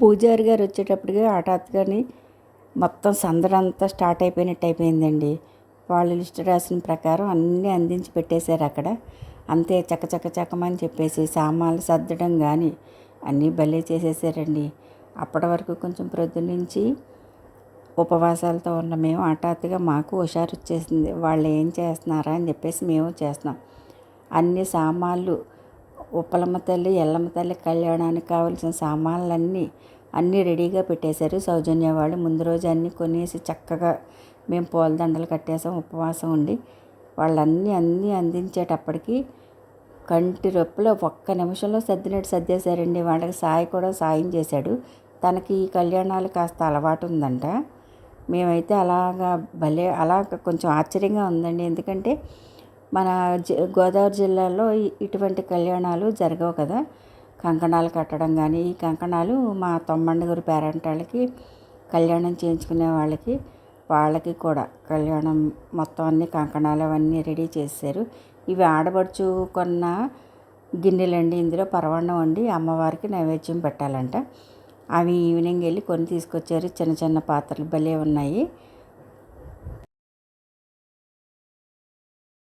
పూజారి గారు వచ్చేటప్పటికి హఠాత్తుగాని మొత్తం సందడంతా స్టార్ట్ అయిపోయినట్టు అయిపోయిందండి. వాళ్ళు లిస్ట్ రాసిన ప్రకారం అన్నీ అందించి పెట్టేశారు అక్కడ. అంతే చక్క చక్క చక్కమని చెప్పేసి సామాన్లు సర్దడం కానీ అన్నీ భలే చేసేసారండి. అప్పటి వరకు కొంచెం ప్రొద్దునుంచి ఉపవాసాలతో ఉన్న మేము హఠాత్తుగా మాకు హుషారు వచ్చేసింది. వాళ్ళు ఏం చేస్తున్నారా అని చెప్పేసి మేము చేస్తున్నాం. అన్ని సామాన్లు ఉప్పలమ్మ తల్లి ఎల్లమ్మ తల్లి కళ్యాణానికి కావాల్సిన సామాన్లన్నీ అన్నీ రెడీగా పెట్టేశారు. సౌజన్య వాళ్ళు ముందు రోజు అన్నీ కొనేసి చక్కగా మేము పూలదండలు కట్టేసాం ఉపవాసం ఉండి. వాళ్ళన్నీ అన్నీ అందించేటప్పటికి కంటి రొప్పులో ఒక్క నిమిషంలో సర్దినట్టు సర్దేశారండి. వాళ్ళకి సాయి కూడా సాయం చేశాడు. తనకి ఈ కళ్యాణాలు కాస్త అలవాటు ఉందంట. మేమైతే అలాగా భలే అలా కొంచెం ఆశ్చర్యంగా ఉందండి. ఎందుకంటే మన గోదావరి జిల్లాలో ఇటువంటి కళ్యాణాలు జరగవు కదా. కంకణాలు కట్టడం కానీ ఈ కంకణాలు మా తొమ్మండుగురు పేరెంటాళ్ళకి కళ్యాణం చేయించుకునే వాళ్ళకి వాళ్ళకి కూడా కళ్యాణం మొత్తం అన్ని కంకణాలు అవన్నీ రెడీ చేశారు ఇవి ఆడబడుచు కొన్న గిన్నెలండి. ఇందులో పరవాన్నం వండి అమ్మవారికి నైవేద్యం పెట్టాలంట. అవి ఈవినింగ్ వెళ్ళి కొన్ని తీసుకొచ్చారు. చిన్న చిన్న పాత్రలు భలే ఉన్నాయి.